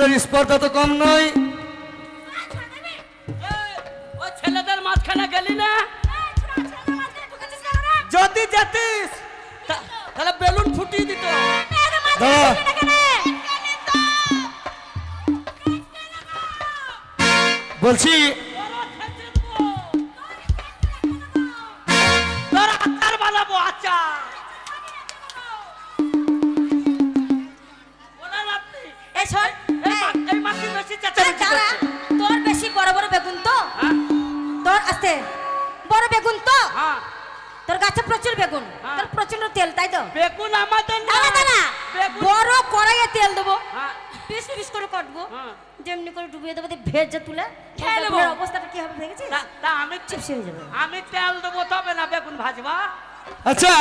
ছেলেদের স্পর্ধা তো কম নয়। ওই ছেলেদের মাঝখানে গেলি না যদি যেতিস তাহলে বেলুন ফুটিয়ে দিত। বলছি আস্তে বড় বেগুন তো? হ্যাঁ। তোর গাছে প্রচুর বেগুন। হ্যাঁ। তোর প্রচণ্ড তেল তাই তো? বেগুন আমাদের না। আলাদা না বড় কড়াইয়ে তেল দেবো। হ্যাঁ। পিস পিস করে কাটবো। হ্যাঁ। যেমনি করে ডুবিয়ে দেবো দিয়ে ভেজে তুলে খেয়ে নেব। বেগুনের অবস্থাটা কি হবে দেখেছিস? তা- তা আমি চিপসে হয়ে যাবে। আমি তেল দেবো তবে না বেগুন ভাজবা। আচ্ছা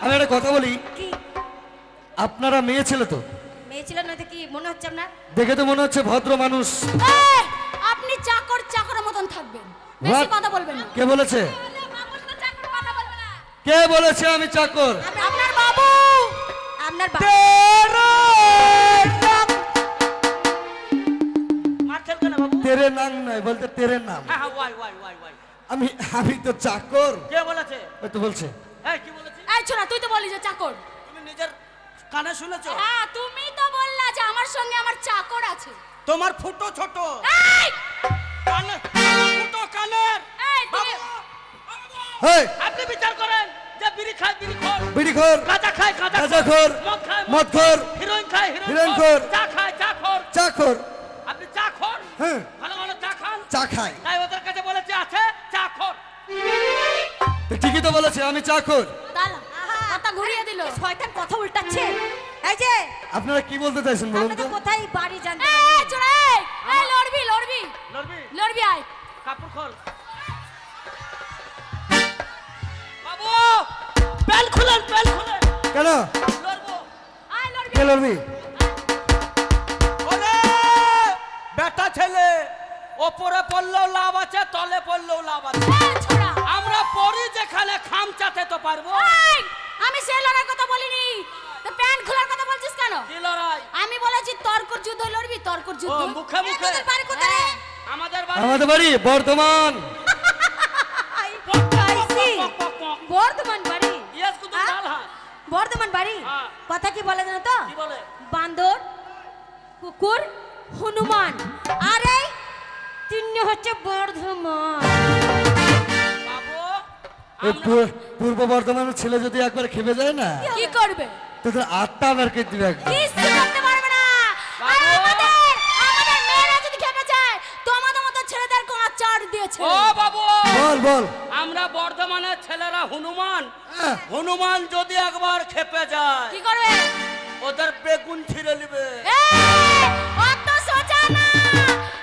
আমি একটা কথা বলি। কি? আপনারা মেয়ে ছেলে তো? মেয়ে ছিল না কি? মনে হচ্ছে আপনার? দেখে তো মনে হচ্ছে ভদ্র মানুষ। এই, আপনি চাকর চাকরের মতন থাকবেন। বেশি কথা বলবেন না। কে বলেছে? কে বলেছে আমি চাকর? আপনার বাবু। আপনার বাবু। তেরে নাম। নয় বলতে তেরে নাম। হ্যাঁ হ্যাঁ আমি আমি তো চাকর। কে বলেছে? ওই তো বলছে। এই কি বলেছে? এই ছোড়া তুই তো বলি যে চাকর। তুমি নিজের কানে শুনেছো? হ্যাঁ তুমি তো বললা যে আমার সঙ্গে আমার চাকর আছে। তোমার ফুটো ছোট। এই! কানে হেই। আপনি বিচার করেন যে বিড়ি খায় বিড়ি খোর। বিড়ি খোর। গাঁজা খায় গাঁজা গাঁজা খোর, মদ খায় মদ খোর, হিরোইন খায় হিরোইন খোর, খোর। চা খায় চা খোর। চাকর আপনি চা খোর? হ্যাঁ। ভালো ভালো চা খান। চা খাই। তাই ওদের কাছে বলেছে আছে চা খোর। তো ঠিকই তো বলেছে আমি চাকর দাঁড়া কথা ঘুরিয়ে দিল। শয়তান কথা উল্টাচ্ছে। এই যে আপনারা কি বলতে চাইছেন বলুন তো? কোথায় বাড়ি জানতে এই ছোড়া এই এই লড়বি লড়বি। লড়বি? লড়বি আয়। কাপড় খোল। বাবু প্যান্ট খুলেন প্যান্ট খুলেন। কেন? লড়বো। আয় লড়বি। কে লড়বি? ওরে বেটা ছেলে ওপরে পড়লেও লাভ আছে তলে পড়লেও লাভ আছে। আমরা পড়ি যেখানে খামচাতে তো পারব। আমি সেই লড়ার কথা বলিনি। তো প্যান্ট খোলার কথা বলছিস কেন? কি লড়াই? আমি বলেছি তর্কর যুদ্ধ লড়বি তর্কর ও যুদ্ধ মুখে। মুখে আমাদের বাড়ি বর্ধমান। বর্ধমান বাড়ি। বর্ধমান বাড়ি? হ্যাঁ। কথা কি বলে জানো তো? বান্দর কুকুর হনুমান। আর এই তিন্নি হচ্ছে বর্ধমান। পূর্ব বর্ধমানের ছেলে যদি একবার খেপে যায় না কি করবে তোদের আটটা আবার কে দিবে একদম কিচ্ছু করতে পারবে না আর বাবু! আমাদের আমাদের মেয়েরা যদি খেপে যায় তোমাদের মতো ছেলেদের কোন চার দিয়েছে ও বাবু। বল বল। আমরা বর্ধমানের ছেলেরা হনুমান। হ্যাঁ। হনুমান যদি একবার খেপে যায় কি করবে? ওদের বেগুন ছিঁড়ে নেবে। অত সোজা না।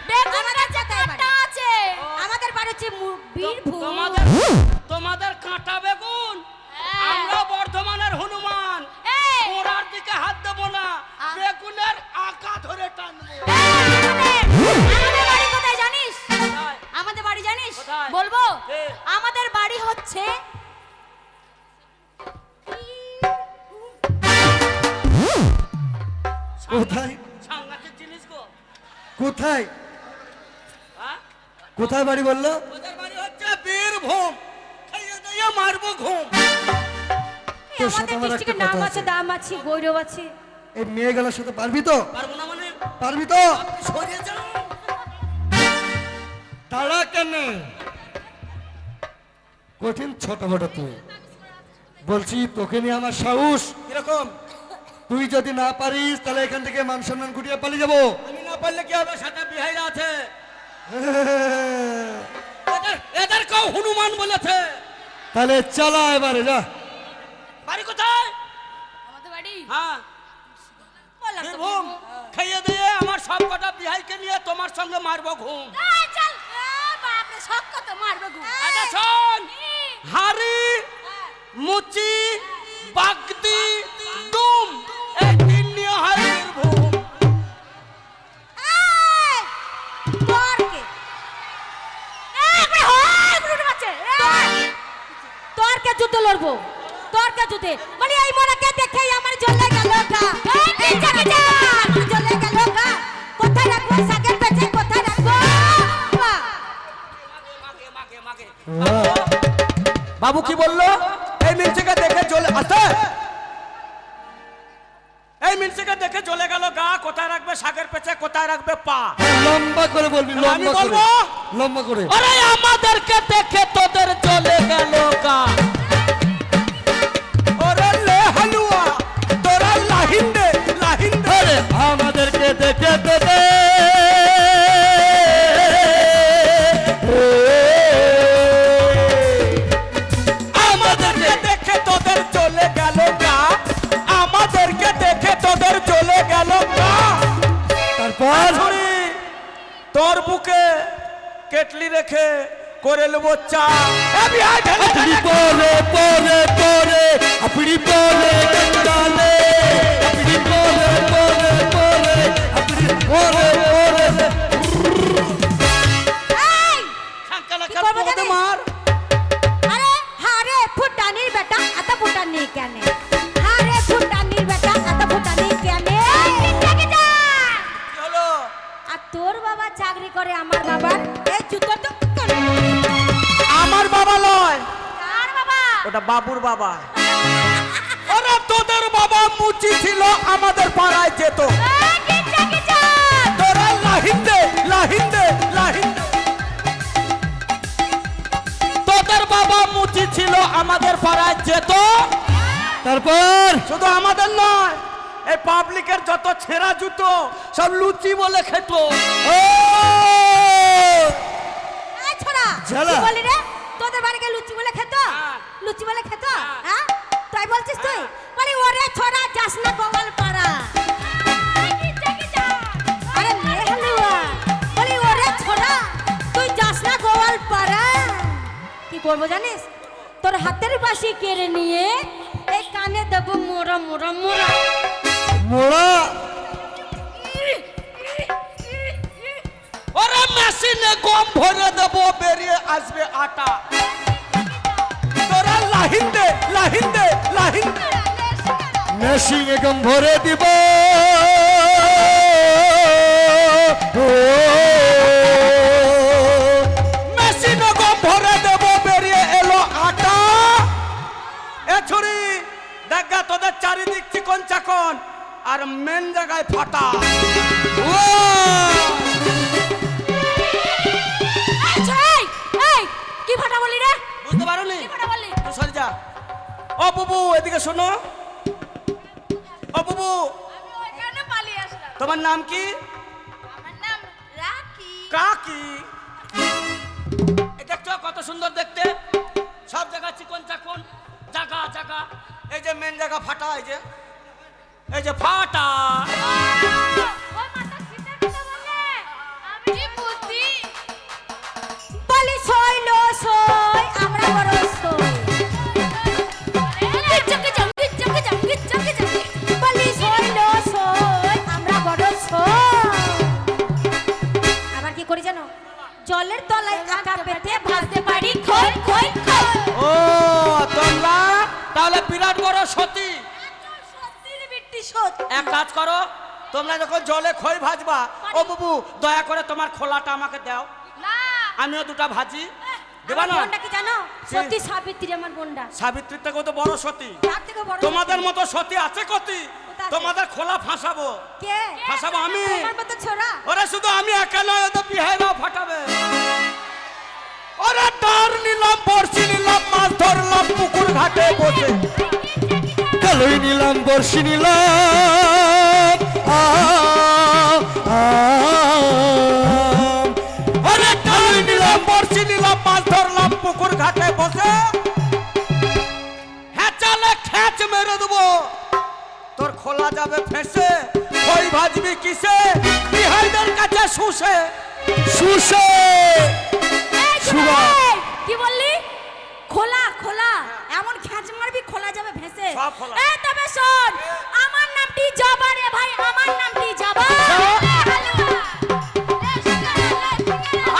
বেগুনের কাছে আছে আমাদের বাড়ি হচ্ছে বীরভূম। তোমাদের জানিস? বলব? আমাদের বাড়ি হচ্ছে কোথায়? হ্যাঁ? কোথায় বাড়ি বলল? বাড়ি হচ্ছে বীরভূম। মারবো ঘুম। তোর সাথে আমার একটা নাম আছে। দাম আছে গৌরব আছে। এই মেয়েগুলোর সাথে পারবি তো? পারব না মানে? পারবি তো? সরিয়ে যান তারা কেন? কঠিন ছোট বড় তুই। বলছি তোকে নিয়ে আমার সাহস। কীরকম? তুই যদি না পারিস তাহলে এখান থেকে মান সম্মান গুটিয়ে পালিয়ে যাব। আমি না পারলে কি হবে? সাথে বিহাইরা আছে। এদের এদেরকেও হনুমান বলেছে। তাহলে চালা এবারে যা। বাড়ি কোথায়? আমাদের বাড়ি? হ্যাঁ। বললাম বীরভূম খাইয়ে দিয়ে আমার সব কটা বিহাইকে নিয়ে তোমার সঙ্গে মারবো ঘুম। চল। বাপরে সব কত মারবে গো আচ্ছা শোন। হাড়ি মুচি বাগদি দুম এই তিন নিয়ে হয় বীরভূম এই, তোর কে? এই, একবারে হয়, বুড়ো বাচ্চা, এই। তোর কে যুদ্ধ লড়বো? তোর যুদ্ধে মানে এই মোড়াকে দেখে আমার জ্বলে গেল গা। এই জায়গা জ্বলে গেল গা। কোথায় রাখব? শাকের পেছে। বাবু কি বলল? এই মিনসিকে দেখে চলে আসতে এই মিনসিকে দেখে চলে গেল গা কোথায় রাখবে শাকের পেছে কোথায় রাখবে পা? লম্বা করে বলবি লম্বা করে বলব? লম্বা করে। আরে আমাদেরকে দেখে তোদের চলে গেল গা। কেটলি রেখে করে নেব চা। আপনি পরে পরে পরে আপনি পরে গঙ্গালে আপনি পরে পরে পরে আপনি পরে। যেত তারপর? শুধু আমাদের নয় এই পাবলিকের যত ছেঁড়া জুতো সব লুচি বলে খেত। ও! এই ছোড়া ঝালা। কি বলি রে? তোদের বাড়িকে লুচি বলে খেত? হ্যাঁ। লুচি বলে খেত? হ্যাঁ। তাই বলছিস তুই? বলি ওরে ছোড়া যাস না গোপাল পাড়া আরে লে বলি ওরে ছোড়া তুই যাস না পাড়া কি করব জানিস? তোর হাতের বাসি কেড়ে নিয়ে এই কানে দেবো মোরা মোরা মোরা মোড়া। ওরা মেশিনে গম ভরে দেবো বেরিয়ে আসবে আটা। তোরা লাহিন্দে লাহিন্দে লাহিন্দে। মেশিং একম ভরে দিব। ও। চারিদিক চিকন চাকন আর মেন জায়গায় ফাটা। ও এই ছোড়া, এই, এই, কি ফাটা বলি রে? বুঝতে পারোনি? কি ফাটা বললি? তুই সরে যা। ও বুবু এদিকে শোনো। ও বুবু। তোমার নাম কি? কাকি দেখছ কত সুন্দর দেখতে? সব জায়গা চিকন চাকন জায়গা জায়গা এই যে মেন জায়গা ফাটা এই যে। এই যে ফাটা। বলি? সই লো সই আমরা বড় সই। বলি সই লো সই আমরা বড় সই। আবার কি করি জানো? জলের তলায় আঁকা পেতে ভাসতে পারি। ও তোমরা তাহলে বিরাট বড় সতী। এক কাজ করো তোমরা যখন জলে খই ভাজবা ও বুবু দয়া করে তোমার খোলাটা আমাকে দাও। আমিও দুটা ভাজি। দেবা না? বোনটা কি জানো? সত্যি সাবিত্রী আমার বোনটা। সাবিত্রীর থেকেও তো বড় সতী। তার থেকে বড় তোমাদের মতো সতী আছে কতি? তোমাদের খোলা ফাঁসাবো। কে? ফাঁসাবো আমি। ওরে শুধু আমি একা নয় তো বিহাইরাও ফাটাবে। ওরে ডার নিলাম বড়শি ঘাটে বসে। কালোই নিলাম বর্ষি নিলাম। ওরে ডার নিলাম বড়শি নিলাম মাছ ধরলাম পুকুর ঘাটে বসে। হ্যাঁ চালে খ্যাচ মেরে দেবো। তোর খোলা যাবে ফেসে খই ভাজবি কিসে? বিহাইদের কাছে শুষে। এই, কি বললি? খোলা খোলা এমন খ্যাচ মারবি খোলা এই তবে শোন আমার নামটি জবা রে ভাই আমার নামটি জবা।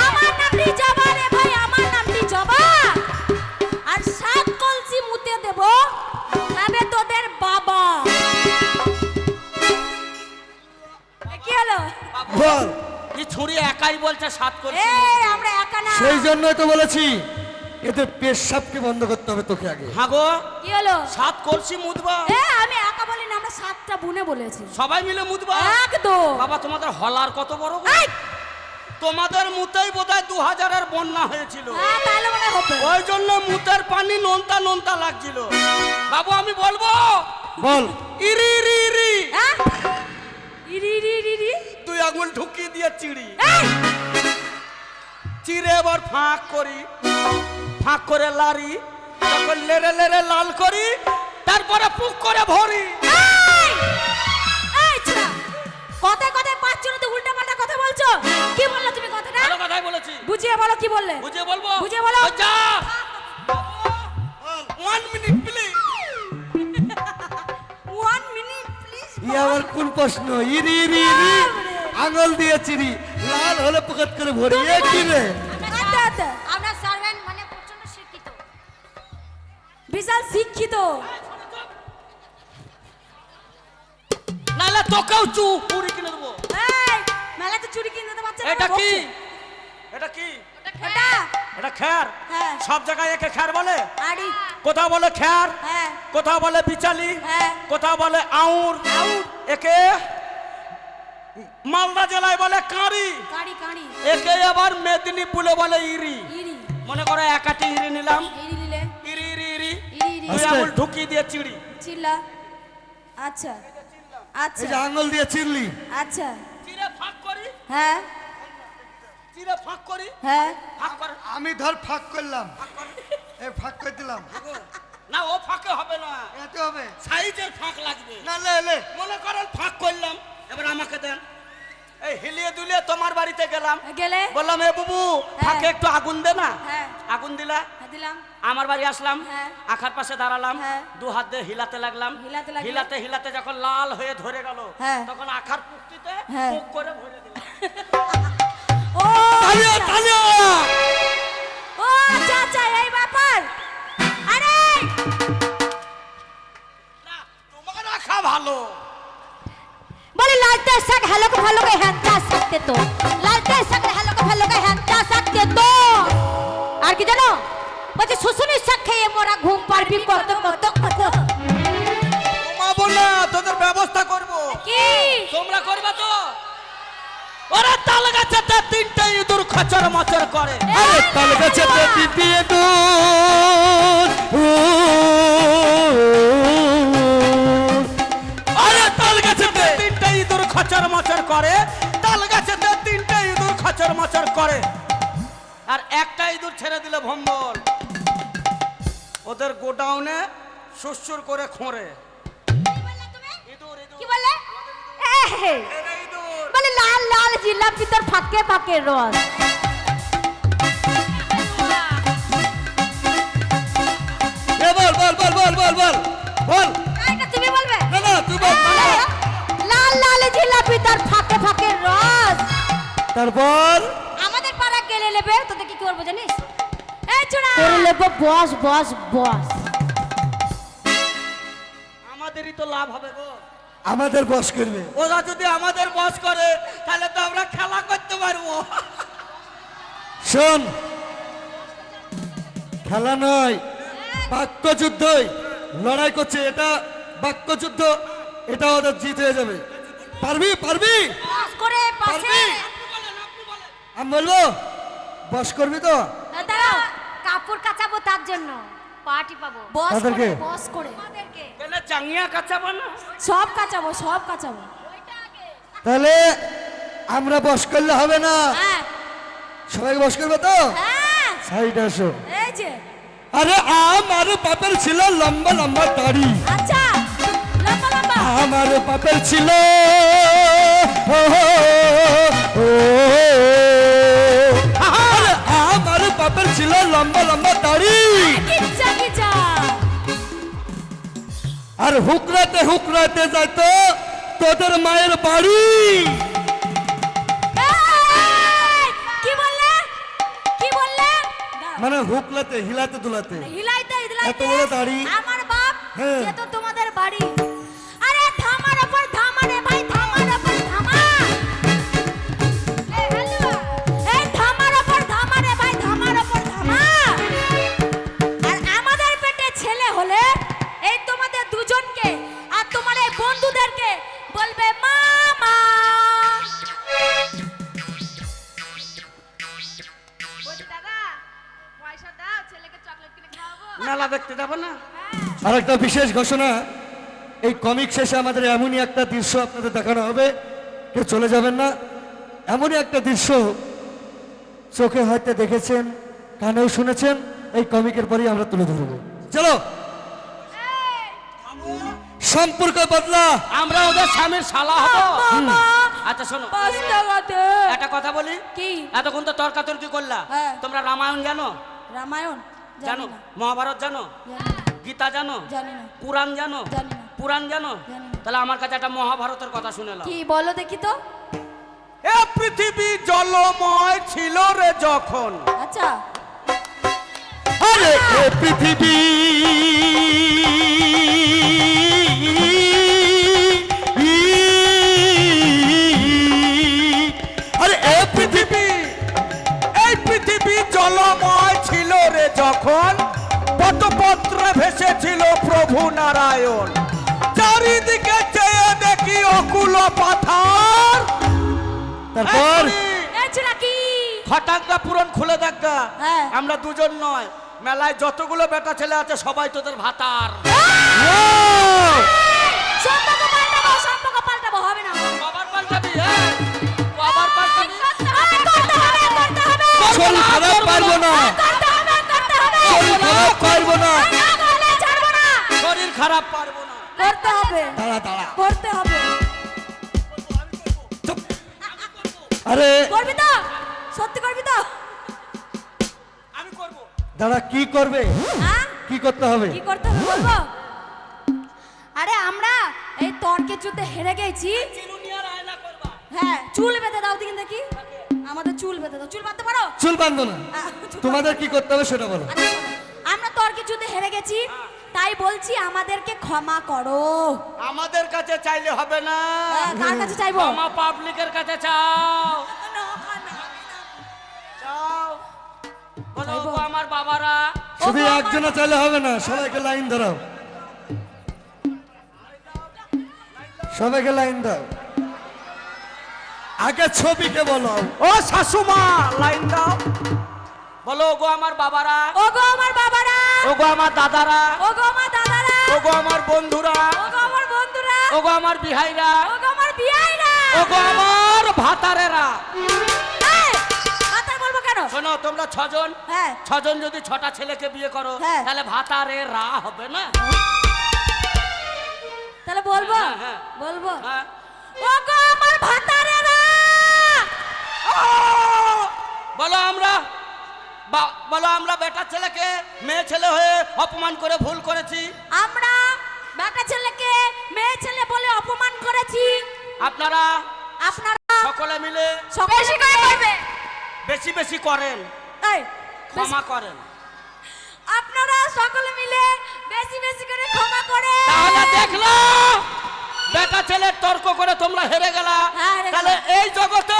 আমার নামটি জবা রে ভাই আমার নামটি জবা। আর সাত কলসি মুতে দেব খাবে তোদের বাবা। এ কি হলো? বাহ একাই বলছে সাত এই আমরা একা না। সেই জন্যই তো বলেছি। এদের পেশাবকে বন্ধ করতে হবে তোকে আগে। হাগো কি হলো? সাত করছি মুদবা। এ আমি একা বলি না আমরা সাতটা বুনে বলেছি। সবাই মিলে মুদবা। একদম। বাবা তোমাদের হলার কত বড় গো? এই! তোমাদের মুতেই বোধহয় দু হাজারের বন্যা হয়েছিল। হ্যাঁ তাহলে মনে হবে। ওই জন্য মুতের পানি নোনতা নোনতা লাগছিল। বাবু আমি বলব? বল। ইরি ইরি ইরি। হ্যাঁ? ইরি ইরি ইরি ইরি। তুই আঙুল ঢুকিয়ে দিয়ে চিড়ি। এই! চিড়ে এবার ফাঁক করি। ফাঁক করে লারি তখন লেরে লেরে লাল করি তারপরে পুক করে ভরি। এই! এই কথায় কথায় তো উল্টা পাল্টা কথা বলছো? কি বললে তুমি কথাটা? ভালো কথাই বলেছি। বুঝিয়ে বলো কি বললে? বুঝে বলব? বুঝিয়ে বলো। যা মিনিট প্লিজ মিনিট প্লিজ ই আবার কোন প্রশ্ন? ইরি ইরি ইরি। আঙুল দিয়ে চিরি। লাল হলে পকেট করে ভরি। এ কি রে? আচ্ছা আচ্ছা। শিক্ষিত নাহলে তোকেও চু পুরি কিনে দেবো। এই চুরি কিনে দিতে পারছে এটা কি? এটা কি? এটা এটা খ্যার হ্যাঁ। সব জায়গায় একে খ্যার বলে? আড়ি। কোথাও বলে খ্যার হ্যাঁ। কোথাও বলে বিচালি হ্যাঁ। কোথাও বলে আউর। আউর। একে মালদা জেলায় বলে কাঁড়ি। কাড়ি কাড়ি। একে আবার মেদিনীপুরে বলে ইরি। ইরি। মনে করো একাটি ইরি নিলাম। নিলে ইরি দুই আঙুল ঢুকিয়ে দিয়ে চিড়ি। চিল্লা। আচ্ছা। এই আচ্ছা যে আঙুল দিয়ে আচ্ছা। চিড়ে ফাঁক করি? হ্যাঁ। চিড়ে ফাঁক করি? হ্যাঁ। ফাঁক করে। আমি ধর ফাঁক করলাম। এ ফাঁক করে দিলাম। না ও ফাঁকে হবে না। এতে হবে। সাইজের ফাঁক লাগবে। না লে লে। মনে করেন ফাঁক করলাম। এবার আমাকে দেন। এই হিলিয়ে দুলিয়ে তোমার বাড়িতে গেলাম। গেলে? বললাম এ বুবু ফাঁকে একটু আগুন দে না। হ্যাঁ। আগুন দিলা? হ্যাঁ, দিলাম। আমার বাড়ি আসলাম হ্যাঁ। আখার পাশে দাঁড়ালাম হ্যাঁ। দু হাত দিয়ে হিলাতে লাগলাম। হিলাতে হিলাতে যখন লাল হয়ে ধরে গেল হ্যাঁ। তখন আখার পুক্তিতে মুখ করে ভরে ভালো। বলে লালতে সাক ভালো কে হ্যাঁ ভালো কে হ্যাঁ যা তো। আর কি জানো? বলছে শুশুনি শাক খেয়ে মোরা ঘুম পারবি কত কত কত। মা বললা তোদের ব্যবস্থা করব। কি? তোমরা করবে তো? ওরা তাল গাছেতে তিনটে ইঁদুর খচর মচর করে। আরে তাল গাছে পেটি দিয়ে দুধ আরে তাল গাছেতে তিনটে ইঁদুর খচর মচর করে। তাল গাছেতে তিনটে ইঁদুর খচর মচর করে। আর একটা ইঁদুর ছেড়ে দিলে ভম্বল। ওদের গোডাউনে সুসুর করে খোঁড়ে। কি বলে? বলে লাল লাল জিলাপি তোর ফাঁকে ফাঁকে রস। এ বল বল বল বল বল বল বল। এটা তুমি বলবে? না না তুই বল। লাল লাল জিলাপি তোর ফাঁকে ফাঁকে রস। তারপর? আমাদের পাড়া গেলে নেবে তোদের কি করব জানিস? ছোড়া তোর লেবো বস বস বস। আমাদেরই তো লাভ হবে গো। আমাদের বস করবে। ওরা যদি আমাদের বস করে তাহলে তো আমরা খেলা করতে পারব। শোন খেলা নয় বাক্যযুদ্ধই। লড়াই করছে এটা বাক্য যুদ্ধ এটা ওদের জিত হয়ে যাবে। পারবি পারবি? বস করে পাশে পারবি? আমি বলব বস করবি তো দাঁড়াও কাপড় কাচাবো তার জন্য পার্টি পাবো। বস তাদেরকে? করে বস করে। আমাদেরকে কেন চাঙ্গিয়া কাচাবো না? সব কাচাবো সব কাচাবো তাহলে আমরা বস করলে হবে না। হ্যাঁ। সবাই বস করবে তো? হ্যাঁ। সাইড আসো। এই যে। আরে আমার বাপের ছিল লম্বা লম্বা দাড়ি। আচ্ছা। লম্বা লম্বা। আমার বাপের ছিল ও, ও, ও, আরে আমার বাপের ছিল লম্বা লম্বা দাড়ি কিচ্ছা কিচ্ছা আর হুকরাতে হুকরাতে যাইত তোদের মায়ের বাড়ি। মানে হুকলাতে হিলাতে দুলাতে। হিলাইতে এত বড় দাড়ি। আমার বাপ হ্যাঁ। আর একটা বিশেষ ঘোষণা এই কমিক শেষে আমাদের এমনই একটা দৃশ্য আপনাদের দেখানো হবে। কেউ চলে যাবেন না। এমনই একটা দৃশ্য চোখে হয়তো দেখেছেন কানেও শুনেছেন এই কমিকের পরেই আমরা তুলে ধরবো। চলো! সম্পর্ক বদলা! আমরা ওদের স্বামীর শালা হব। আচ্ছা শোনো। একটা কথা বলি? কি? এতক্ষণ তো তর্কাতর্কি করলা। হ্যাঁ। তোমরা রামায়ণ জানো? রামায়ণ? জানো মহাভারত জানো? জানি না, গীতা জানো? জানি না। পুরাণ জানো? জানি না। পুরাণ জানো? জানি না। তাহলে আমার কাছে একটা মহাভারতের কথা শুনে নাও। কি বলো দেখি তো। এ পৃথিবী জলময় ছিল রে যখন। আচ্ছা। আরে এ পৃথিবী। আরে এ পৃথিবী। পৃথিবী এই পৃথিবী জলময় ছিল রে যখন। পটপত্রে ভেসেছিল প্রভু নারায়ণ। চারিদিকে চেয়ে দেখি অকুল পাথার। তারপর? হঠাৎ পূরণ খুলে দেখা হ্যাঁ। আমরা দুজন নয়। মেলায় যতগুলো বেটা ছেলে আছে সবাই তোদের ভাতার। পারব না। খারাপ পারব না। শরীর খারাপ পারব না। করতে হবে। দাঁড়া দাঁড়া। করতে হবে। আরে। করবি তো? সত্যি করবি তো? আমি করব। দাঁড়া কি করবে? হ্যাঁ? কি করতে হবে? কি করতে হবে বলব? আরে আমরা এই তর্কের যুদ্ধে হেরে গেছি। করবা। হ্যাঁ চুল বেঁধে দাও দিন দেখি। আমাদের চুল বেঁধে দাও। চুল বাঁধতে পারো? চুল বাঁধবো না। তোমাদের কি করতে হবে সেটা বলো। আচ্ছা। আমরা তর্কের যুদ্ধে হেরে গেছি। তাই বলছি আমাদেরকে ক্ষমা করো। আমাদের কাছে চাইলে হবে না। হ্যাঁ, কার কাছে চাইব? ক্ষমা পাবলিকের কাছে চাও। চাও। বলো আমার বাবারা। শুধু একজনে চাইলে হবে না সবাইকে লাইন ধরাও। সবাইকে লাইন দাও। আগে ছবিকে বলো। ও শাশুমা লাইন দাও। বলো গো আমার বাবারা। ওগো আমার বাবারা। ওগো আমার দাদারা। ওগো আমার দাদারা। ওগো আমার বন্ধুরা। ওগো আমার বন্ধুরা। ওগো আমার বিহাইরা। ওগো আমার বিয়াইরা ওগো আমার ভাতারেরা। শোনো তোমরা ছজন। হ্যাঁ। ছজন যদি ছটা ছেলেকে বিয়ে করো হ্যাঁ। তাহলে ভাতারে রা হবে না? তাহলে বলব হ্যাঁ, হ্যাঁ। বলব। ওগো আমার ভাতারেরা। আহ! বলো আমরা বা- বলো আমরা বেটার ছেলেকে মেয়ে ছেলে হয়ে অপমান করে ভুল করেছি? আমরা বেটা ছেলেকে মেয়ে ছেলে বলে অপমান করেছি। আপনারা আপনারা সকলে মিলে বেশি করে করবে। বেশি বেশি করেন। এই ক্ষমা করেন। আপনারা সকলে মিলে বেশি বেশি করে ক্ষমা করে। তাহলে দেখল বেটা ছেলের তর্ক করে তোমরা হেরে গেলা। হ্যাঁ, তাহলে এই জগতে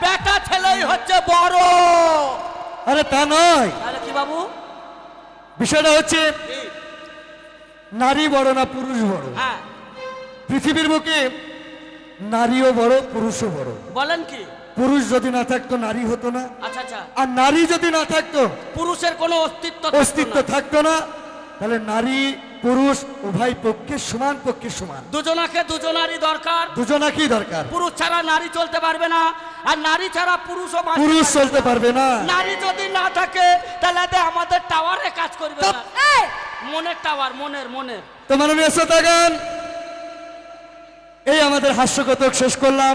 বেটা ছেলেই হচ্ছে বড়। আরে তা নয়। কি বাবু? বিষয়টা হচ্ছে নারী বড় না পুরুষ বড়? হ্যাঁ। পৃথিবীর বুকে নারীও বড় পুরুষও বড়। বলেন কি? পুরুষ যদি না থাকতো নারী হতো না। আচ্ছা আচ্ছা। আর নারী যদি না থাকতো পুরুষের কোনো অস্তিত্ব অস্তিত্ব থাকতো না তাহলে নারী পুরুষ উভয় পক্ষে সমান পক্ষে সমান। দুজনাকে দুজনারই দরকার। দুজনাকেই দরকার। পুরুষ ছাড়া নারী চলতে পারবে না আর নারী ছাড়া পুরুষও বাঁচতে পুরুষ চলতে পারবে না। নারী যদি না থাকে তাহলে তো আমাদের টাওয়ারে কাজ করবে না। এই! মনের টাওয়ার মনের মনের। তো মাননীয় থাকেন এই আমাদের হাস্যকথক শেষ করলাম।